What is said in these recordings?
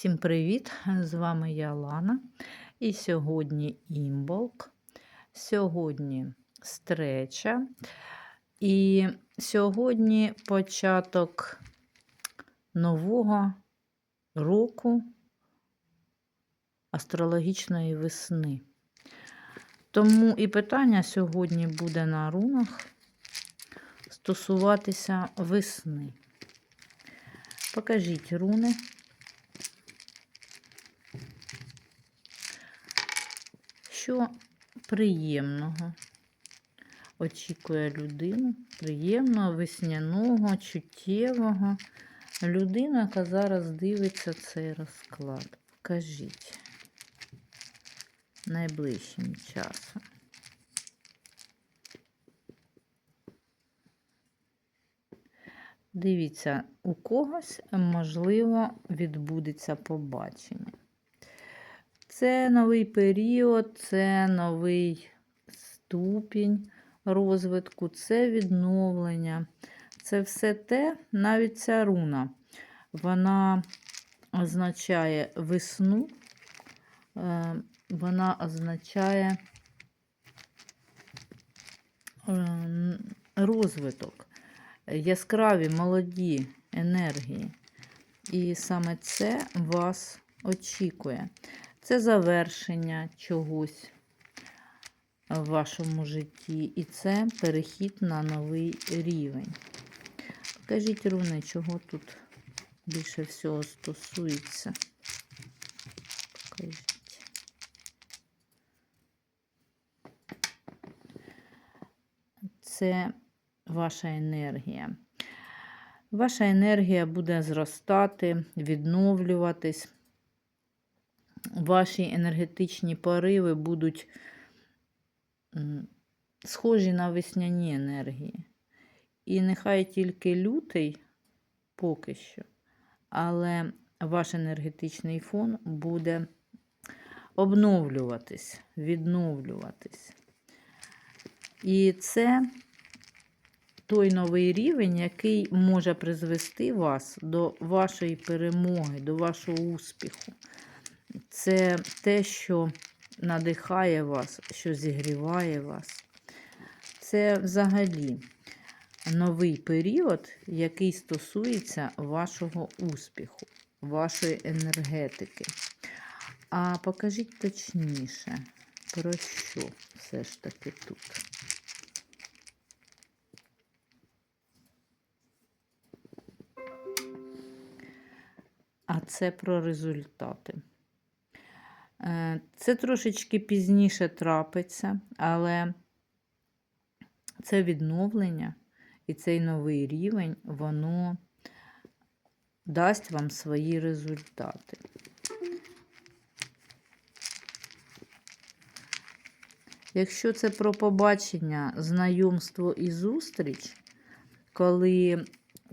Всім привіт! З вами я Лана. І сьогодні імболк, сьогодні стреча. І сьогодні початок нового року астрологічної весни. Тому і питання сьогодні буде на рунах стосуватися весни. Покажіть руни. Що приємного очікує людину, приємного, весняного, чуттєвого. Людина, яка зараз дивиться цей розклад. Покажіть найближчим часом. Дивіться, у когось, можливо, відбудеться побачення. Це новий період, це новий ступінь розвитку, це відновлення. Це все те, навіть ця руна. Вона означає весну, е, вона означає е, розвиток, яскраві молоді енергії. І саме це вас очікує. Це завершення чогось в вашому житті, і це перехід на новий рівень. Покажіть, руни, чого тут більше всього стосується. Покажіть. Це ваша енергія. Ваша енергія буде зростати, відновлюватись ваші енергетичні пориви будуть схожі на весняні енергії. І нехай тільки лютий поки що, але ваш енергетичний фон буде обновлюватись, відновлюватись. І це той новий рівень, який може призвести вас до вашої перемоги, до вашого успіху. Це те, що надихає вас, що зігріває вас. Це взагалі новий період, який стосується вашого успіху, вашої енергетики. А покажіть точніше, про що все ж таки тут. А це про результати. Е, це трошечки пізніше трапиться, але це відновлення і цей новий рівень, воно дасть вам свої результати. Якщо це про побачення, знайомство і зустріч, коли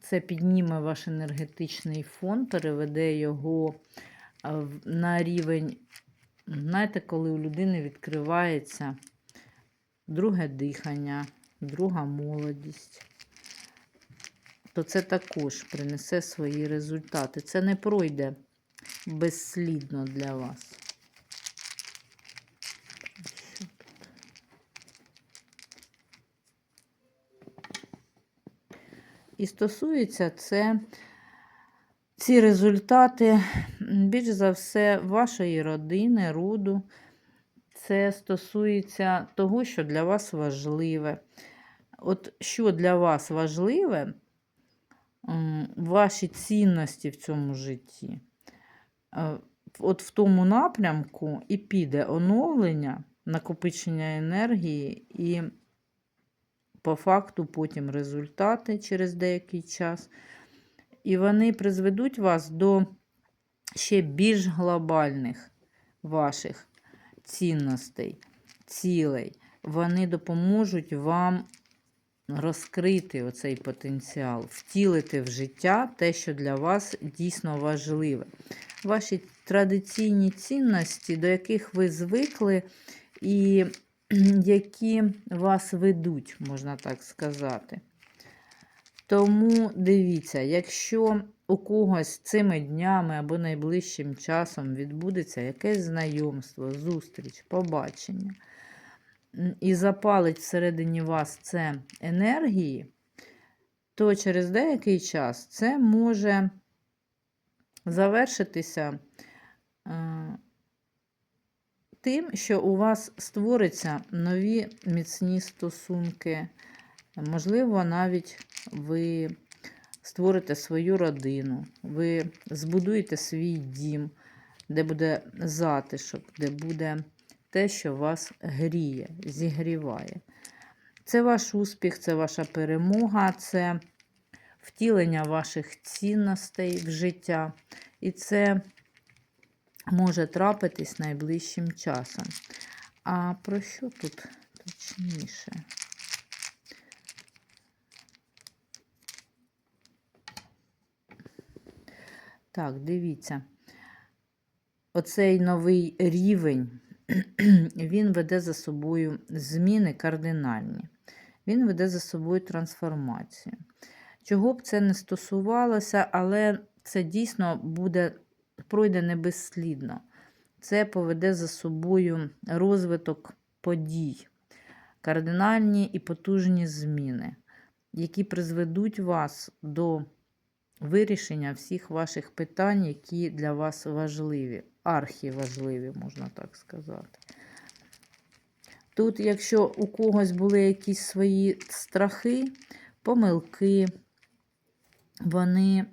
це підніме ваш енергетичний фон, переведе його на рівень Знаєте, коли у людини відкривається друге дихання, друга молодість, то це також принесе свої результати. Це не пройде безслідно для вас. І стосується це ці результати, більш за все, вашої родини, роду. Це стосується того, що для вас важливе. От що для вас важливе, ваші цінності в цьому житті. От в тому напрямку і піде оновлення, накопичення енергії, і по факту потім результати через деякий час. І вони призведуть вас до ще більш глобальних ваших цінностей, цілей. Вони допоможуть вам розкрити оцей потенціал, втілити в життя те, що для вас дійсно важливе. Ваші традиційні цінності, до яких ви звикли, і які вас ведуть, можна так сказати. Тому дивіться, якщо у когось цими днями або найближчим часом відбудеться якесь знайомство, зустріч, побачення, і запалить всередині вас це енергії, то через деякий час це може завершитися е, тим, що у вас створяться нові міцні стосунки. Можливо, навіть ви створите свою родину, ви збудуєте свій дім, де буде затишок, де буде те, що вас гріє, зігріває. Це ваш успіх, це ваша перемога, це втілення ваших цінностей в життя. І це може трапитись найближчим часом. А про що тут точніше? Так, дивіться. Оцей новий рівень, він веде за собою зміни кардинальні. Він веде за собою трансформацію. Чого б це не стосувалося, але це дійсно буде пройде не безслідно. Це поведе за собою розвиток подій, кардинальні і потужні зміни, які призведуть вас до вирішення всіх ваших питань, які для вас важливі, архіважливі, можна так сказати. Тут, якщо у когось були якісь свої страхи, помилки, вони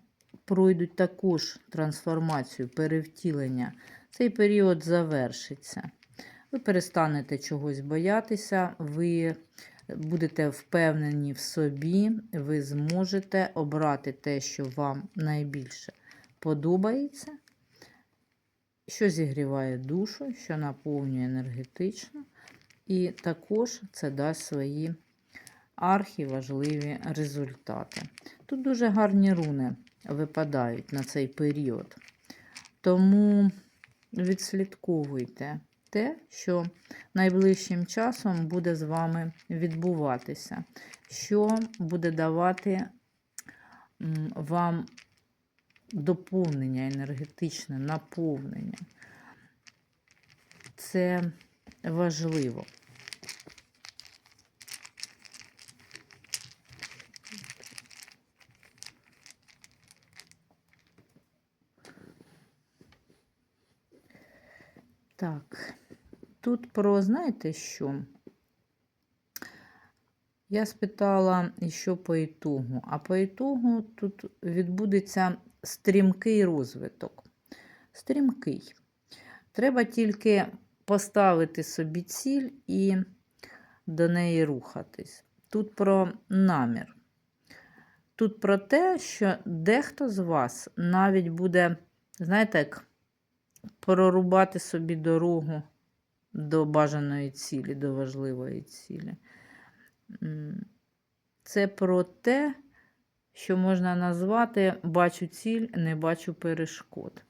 пройдуть також трансформацію, перевтілення. Цей період завершиться. Ви перестанете чогось боятися, ви будете впевнені в собі, ви зможете обрати те, що вам найбільше подобається, що зігріває душу, що наповнює енергетично. І також це дасть свої архіважливі результати. Тут дуже гарні руни випадають на цей період. Тому відслідковуйте те, що найближчим часом буде з вами відбуватися, що буде давати вам доповнення енергетичне, наповнення. Це важливо. Так, тут про, знаєте що? Я спитала, що по ітогу. А по ітогу тут відбудеться стрімкий розвиток. Стрімкий. Треба тільки поставити собі ціль і до неї рухатись. Тут про намір. Тут про те, що дехто з вас навіть буде, знаєте, як прорубати собі дорогу до бажаної цілі, до важливої цілі. Це про те, що можна назвати бачу ціль, не бачу перешкод.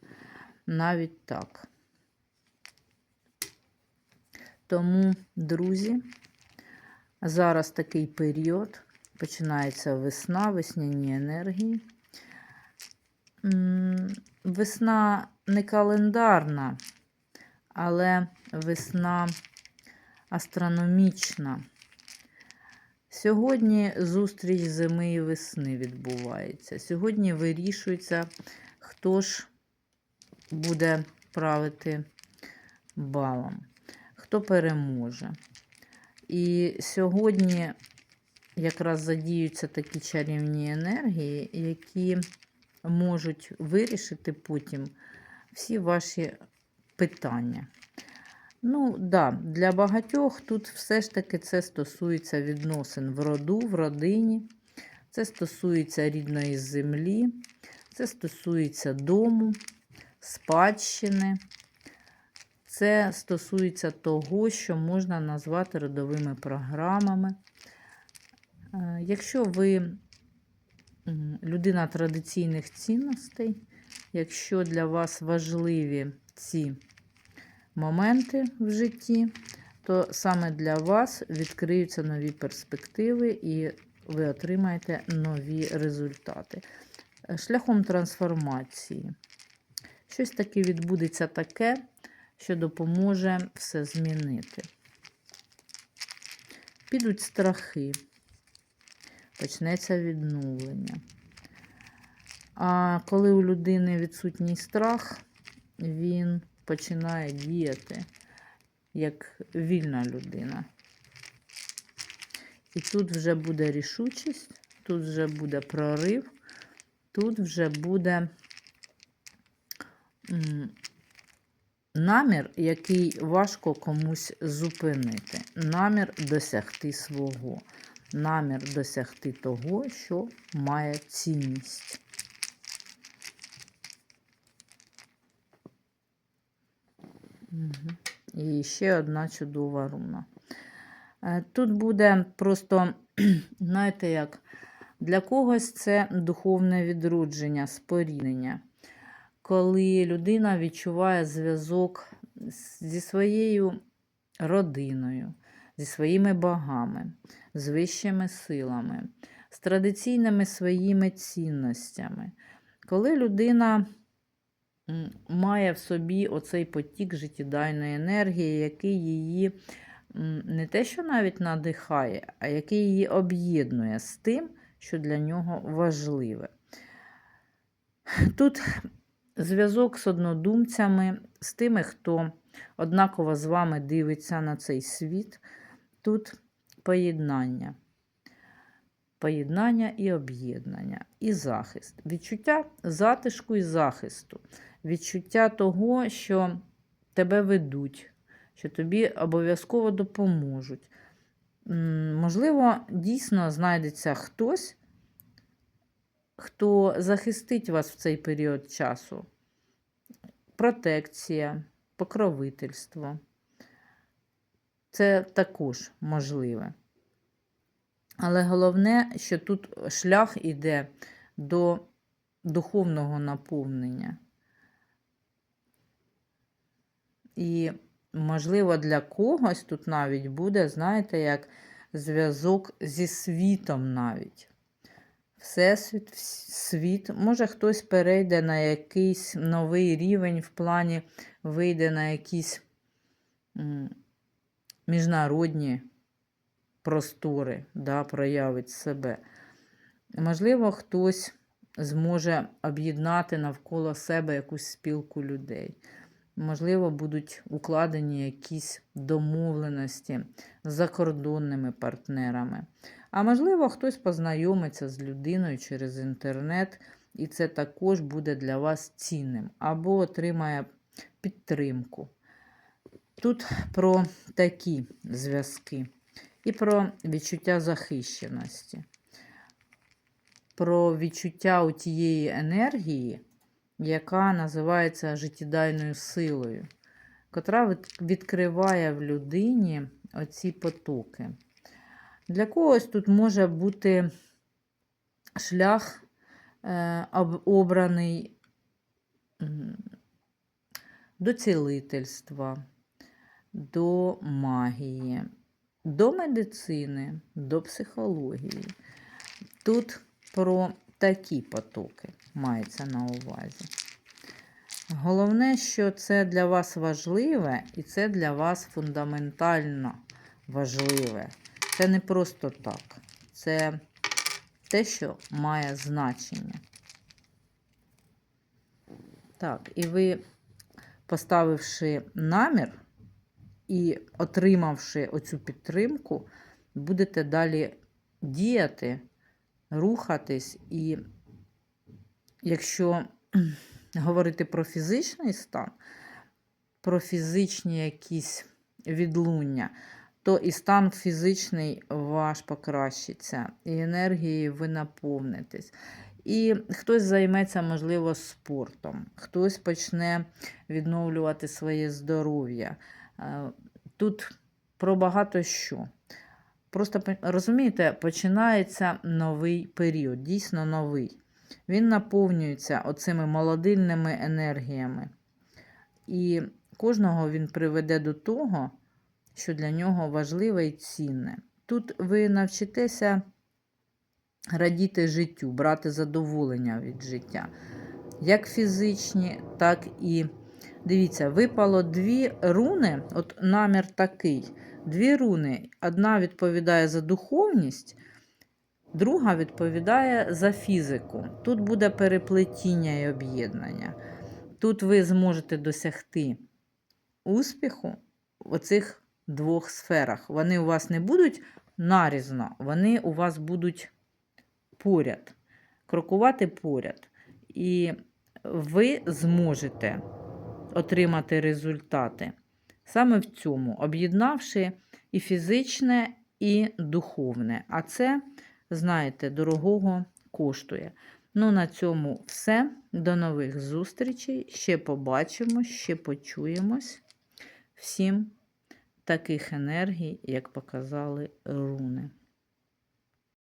Навіть так. Тому, друзі, зараз такий період, починається весна, весняні енергії. Весна не календарна, але весна астрономічна. Сьогодні зустріч зими і весни відбувається. Сьогодні вирішується, хто ж буде правити балом, хто переможе. І сьогодні якраз задіються такі чарівні енергії, які можуть вирішити потім всі ваші питання. Ну, да, для багатьох тут все ж таки це стосується відносин в роду, в родині, це стосується рідної землі, це стосується дому, спадщини. Це стосується того, що можна назвати родовими програмами. Е, Якщо ви людина традиційних цінностей, якщо для вас важливі ці моменти в житті, то саме для вас відкриються нові перспективи і ви отримаєте нові результати. шляхом трансформації. Щось таке відбудеться таке, що допоможе все змінити. Підуть страхи, почнеться відновлення. А коли у людини відсутній страх, він починає діяти як вільна людина. І тут вже буде рішучість, тут вже буде прорив, тут вже буде намір, який важко комусь зупинити. Намір досягти свого, намір досягти того, що має цінність. І ще одна чудова руна. Е, Тут буде просто, знаєте, як для когось це духовне відродження, споріднення, коли людина відчуває зв'язок зі своєю родиною, зі своїми богами, з вищими силами, з традиційними своїми цінностями. Коли людина має в собі оцей потік життєдайної енергії, який її не те, що навіть надихає, а який її об'єднує з тим, що для нього важливе. Тут зв'язок з однодумцями, з тими, хто однаково з вами дивиться на цей світ. Тут поєднання. Поєднання і об'єднання, і захист. Відчуття затишку і захисту. Відчуття того, що тебе ведуть, що тобі обов'язково допоможуть. Можливо, дійсно знайдеться хтось, хто захистить вас в цей період часу. Протекція, покровительство. Це також можливе. Але головне, що тут шлях іде до духовного наповнення. І, можливо, для когось тут навіть буде, знаєте, як зв'язок зі світом навіть. Всесвіт, світ. Може, хтось перейде на якийсь новий рівень в плані, вийде на якісь міжнародні простори, да, проявить себе. Можливо, хтось зможе об'єднати навколо себе якусь спілку людей. Можливо, будуть укладені якісь домовленості з закордонними партнерами. А можливо, хтось познайомиться з людиною через інтернет, і це також буде для вас цінним, або отримає підтримку. Тут про такі зв'язки і про відчуття захищеності, про відчуття у тієї енергії, яка називається життєдайною силою, котра відкриває в людині оці потоки. Для когось тут може бути шлях е, обраний до цілительства, до магії, до медицини, до психології. Тут про такі потоки мається на увазі. Головне, що це для вас важливе, і це для вас фундаментально важливе. Це не просто так. Це те, що має значення. Так, і ви, поставивши намір і отримавши оцю підтримку, будете далі діяти, рухатись. І якщо говорити про фізичний стан, про фізичні якісь відлуння, то і стан фізичний ваш покращиться, і енергією ви наповнитесь. І хтось займеться, можливо, спортом, хтось почне відновлювати своє здоров'я. Е, Тут про багато що. Просто розумієте, починається новий період, дійсно новий. Він наповнюється оцими молодильними енергіями. І кожного він приведе до того, що для нього важливе і цінне. Тут ви навчитеся радіти життю, брати задоволення від життя. Як фізичні, так і дивіться, випало дві руни, от намір такий. Дві руни. Одна відповідає за духовність, друга відповідає за фізику. Тут буде переплетіння і об'єднання. Тут ви зможете досягти успіху в оцих двох сферах. Вони у вас не будуть нарізно, вони у вас будуть поряд, крокувати поряд. І ви зможете отримати результати саме в цьому, об'єднавши і фізичне, і духовне. А це, знаєте, дорогого коштує. Ну, на цьому все. До нових зустрічей. Ще побачимо, ще почуємось. Всім таких енергій, як показали руни.